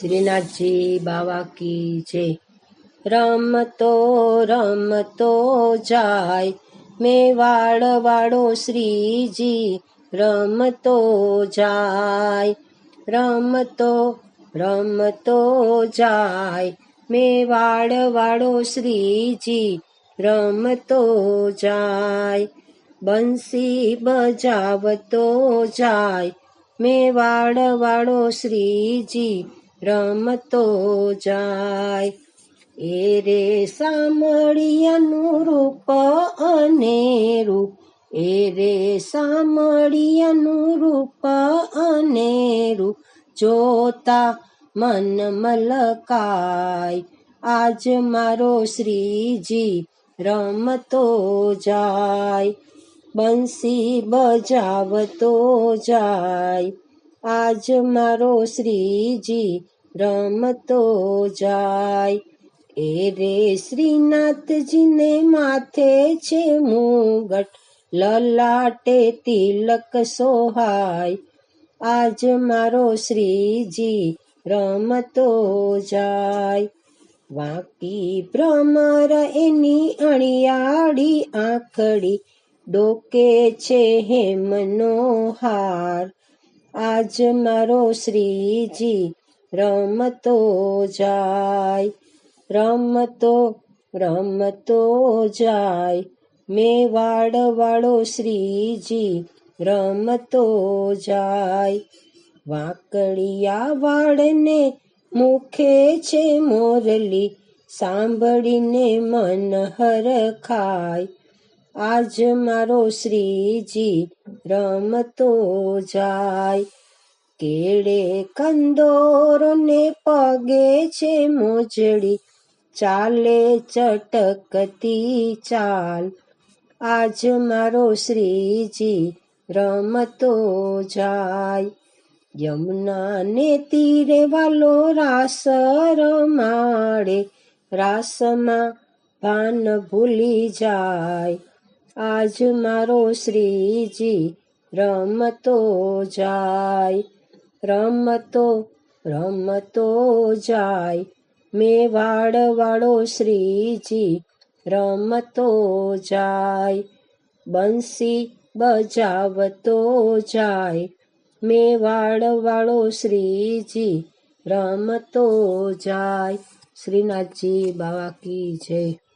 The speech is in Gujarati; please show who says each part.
Speaker 1: શ્રીનાથજી બાવા કી જય. રમતો રમતો જાય, મેવાડ વાળો શ્રીજી રમતો જાય. રમતો રમતો જાય, મેવાડ વાળો શ્રીજી રમતો જાય. બંસી બજાવતો જાય, મેવાડ વાળો શ્રીજી રમતો જાય. એ રે સામળિયાનું રૂપ અનેરું એ રે સામળિયાનું રૂપ અનેરું જોતા મન મલકાય. આજ મારો શ્રીજી રમતો જાય. બંસી બજાવતો જાય. આજ મારો શ્રીજી રમતો જાય. એ રે શ્રીનાથજીને માથે છે મુગટ, લલાટે તિલક સોહાય. આજ મારો શ્રીજી રમતો જાય. વાંકી ભ્રમર એની અણિયાળી આંખડી, ડોકે છે હેમનો હાર. આજ મારો શ્રીજી રમતો જાય, રમતો રમતો જાય. મેવાડ વાળો શ્રીજી રમતો જાય. વાકડિયા વાળને મુખે છે મોરલી, સાંભળીને મન હરખાય આજ મારો શ્રીજી રમતો જાય. કેળે કંદોરને પગે છે મોજડી. ચાલે ચટકતી ચાલ. આજ મારો શ્રીજી રમતો જાય. યમુના ને તીરે વાલો રાસ રમાડે રાસમાં ભાન ભૂલી જાય. આજ મારો શ્રીજી રમતો જાય, રમતો રમતો જાય. મેવાડ વાળો શ્રીજી રમતો જાય, બંસી બજાવતો જાય. મેવાડ વાળો શ્રીજી રમતો જાય. શ્રીનાથજી બાવા કી જય.